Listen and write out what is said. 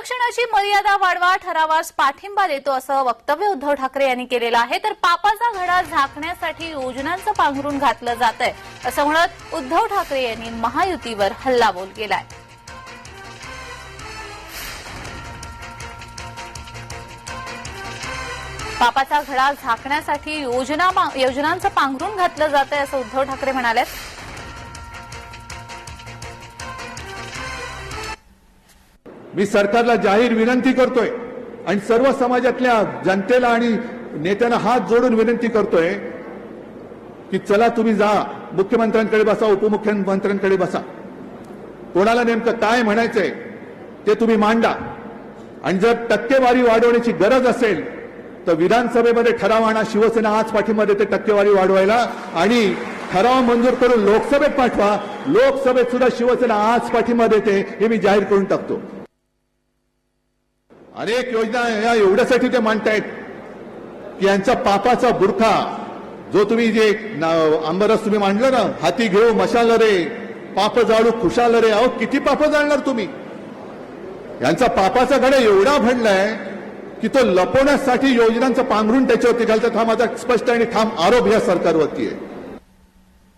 आरक्षणाची मर्यादा वाढवा ठरावास पाठिंबा देतो असं वक्तव्य उद्धव ठाकरे यांनी केलेलं आहे. तर पापाचा घडा झाकण्यासाठी योजनांचं पांघरून घातलं जात आहे असं म्हणत उद्धव ठाकरे यांनी महायुतीवर हल्लाबोल केलाय. पापाचा घडा झाकण्यासाठी योजना योजनांचं पांघरून घातलं जात आहे असं उद्धव ठाकरे म्हणाले मी सरकारला जाहीर विनंती करतोय आणि सर्व समाजातल्या जनतेला आणि नेत्यांना हात जोडून विनंती करतोय की चला तुम्ही जा मुख्यमंत्र्यांकडे बसा उपमुख्यमंत्र्यांकडे बसा. कोणाला नेमकं काय म्हणायचंय ते तुम्ही मांडा. आणि जर टक्केवारी वाढवण्याची गरज असेल तर विधानसभेमध्ये ठराव आणा शिवसेना आज पाठिंबा देते टक्केवारी वाढवायला. आणि ठराव मंजूर करून लोकसभेत पाठवा. लोकसभेत सुद्धा शिवसेना आज पाठिंबा देते हे मी जाहीर करून टाकतो. अनेक योजना या एवढ्यासाठी ते मांडतायत की यांचा पापाचा बुरखा जो तुम्ही जे आंबरस तुम्ही मांडलं ना हाती घेऊ मशाल रे पाप जाळू खुशाल रे अहो किती पाप जाळणार तुम्ही? यांचा पापाचा घडा एवढा भडलाय की तो लपवण्यासाठी योजनांचं पांघरून त्याच्यावरती घालतात. हा माझा स्पष्ट आणि ठाम आरोप या सरकारवरती आहे.